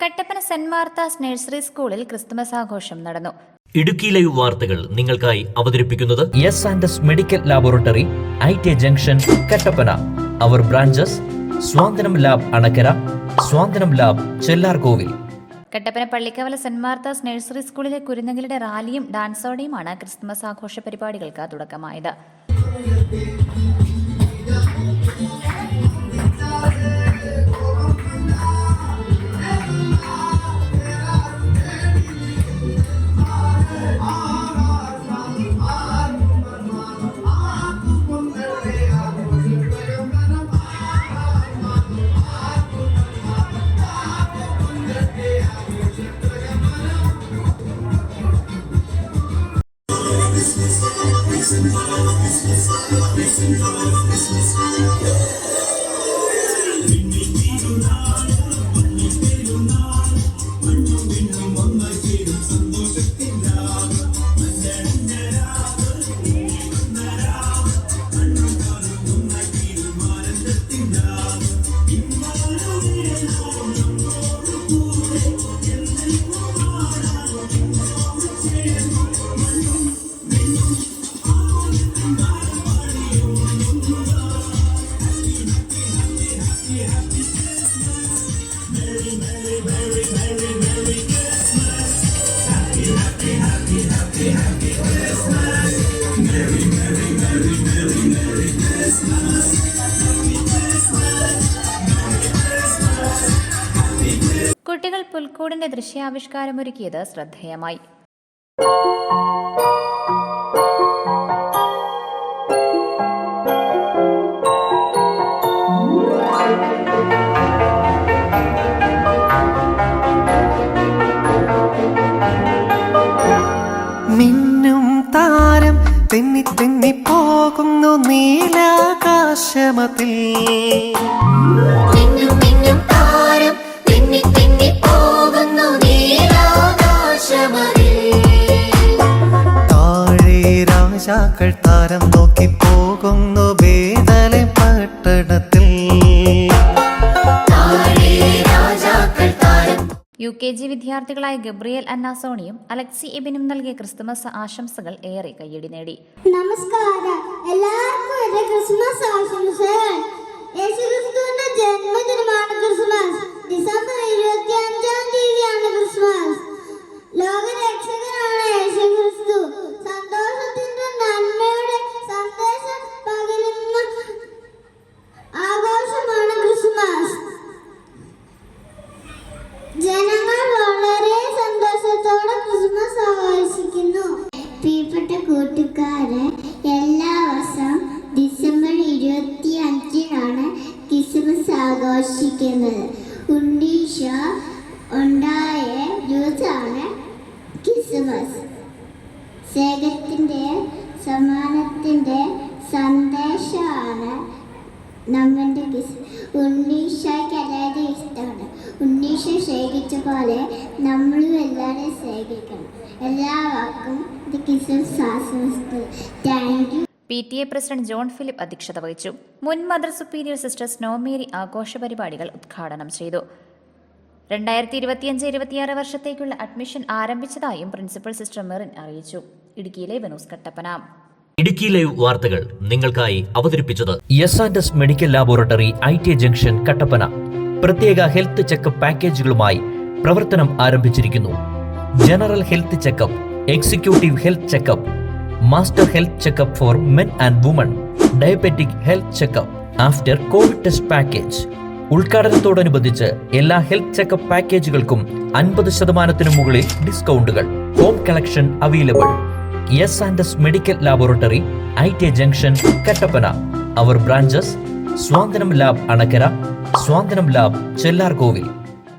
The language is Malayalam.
കട്ടപ്പന സെന്റ് മാർത്താസ് നഴ്സറി സ്കൂളിൽ ക്രിസ്തുമസ് ആഘോഷം നടന്നു. ഇടുക്കി ലൈവ് വാർത്തകൾ നിങ്ങൾക്കായി അവതരിപ്പിക്കുന്നത് S and S medical laboratory I T junction Kattappana. Our branches Swanthanam lab Anakkara Swanthanam lab Chellarkovil Kattappana Pallikkavala saint Martha's nursery സ്കൂളിലെ കുരുന്നുകളുടെ റാലിയും ഡാൻസോടെയുമാണ് ക്രിസ്തുമസ് ആഘോഷ പരിപാടികൾക്ക് തുടക്കമായത്. christmas time christmas time christmas time christmas you. കുട്ടികൾ പുൽക്കൂടിന്റെ ദൃശ്യാവിഷ്കാരമൊരുക്കിയത് ശ്രദ്ധേയമായി. തെന്നി തെന്നി പോകുന്നു നീലാകാശമതിൽ. മിന്നും മിന്നും താരം തിന്നി തിന്നി പോകുന്നു നീലാകാശമതിൽ. താഴെ രാജാക്കൾ താരം നോക്കി പോകുന്നു കെ ജി വിദ്യാർത്ഥികളായ ഗബ്രിയേൽ അന്നാസോണിയും അലക്സി എബിനും നൽകിയ ക്രിസ്തുമസ് ആശംസകൾ ഏറെ കയ്യടി നേടി. നമസ്കാരം. എല്ലാവർക്കും ക്രിസ്മസ് ആശംസകൾ. കൂട്ടുകാരെ എല്ലാ വർഷവും ഡിസംബർ ഇരുപത്തി അഞ്ചിനാണ് ക്രിസ്മസ് ആഘോഷിക്കുന്നത്. ഉണ്ടീഷ ഉണ്ടായ ദിവസമാണ് ക്രിസ്മസ്. സ്നേഹത്തിന്റെ സമാനത്തിന്റെ സന്ദേശമാണ് നമ്മുടെ ഉണ്ണീഷയ്ക്ക് ഉണ്ണീഷ ശേഖരിച്ച പോലെ നമ്മളും എല്ലാവരെയും ശേഖരിക്കണം. എല്ലാവർക്കും ഇത് ക്രിസ്മസ് ആശംസിക്കുന്നു thank you P T A president John Philip അധ്യക്ഷത വഹിച്ചു. മുൻ മദർ സുപ്പീരിയർ സിസ്റ്റർ സ്നോമേരി ആഘോഷ പരിപാടികൾ ഉദ്ഘാടനം ചെയ്തു. രണ്ടായിരത്തി ഇരുപത്തിയഞ്ച് ഇരുപത്തിയാറ് വർഷത്തേക്കുള്ള അഡ്മിഷൻ ആരംഭിച്ചതായും പ്രിൻസിപ്പൽ സിസ്റ്റർ മെറിൻ അറിയിച്ചു. ഇടുക്കിയിലെ വെനൂസ് കട്ടപ്പന. ഇടുക്കി ലൈവ് വാർത്തകൾ നിങ്ങൾക്കായി അവതരിപ്പിച്ചത് S and S medical laboratory I T junction Kattappana. പ്രത്യേക ഹെൽത്ത് ചെക്കപ്പ് പാക്കേജുകളുമായി പ്രവർത്തനം ആരംഭിച്ചിരിക്കുന്നു. General health checkup executive health checkup master health checkup for men and women diabetic health checkup after COVID test package. ഉദ്ഘാടനത്തോടനുബന്ധിച്ച് എല്ലാ ഹെൽത്ത് ചെക്കപ്പ് പാക്കേജുകൾക്കും അൻപത് ശതമാനത്തിനു മുകളിൽ ഡിസ്കൗണ്ടുകൾ. Home collection available. S and S medical laboratory I T junction Kattappana. Our branches Swanthanam lab Anakkara Swanthanam lab Chellar Chellarkovil.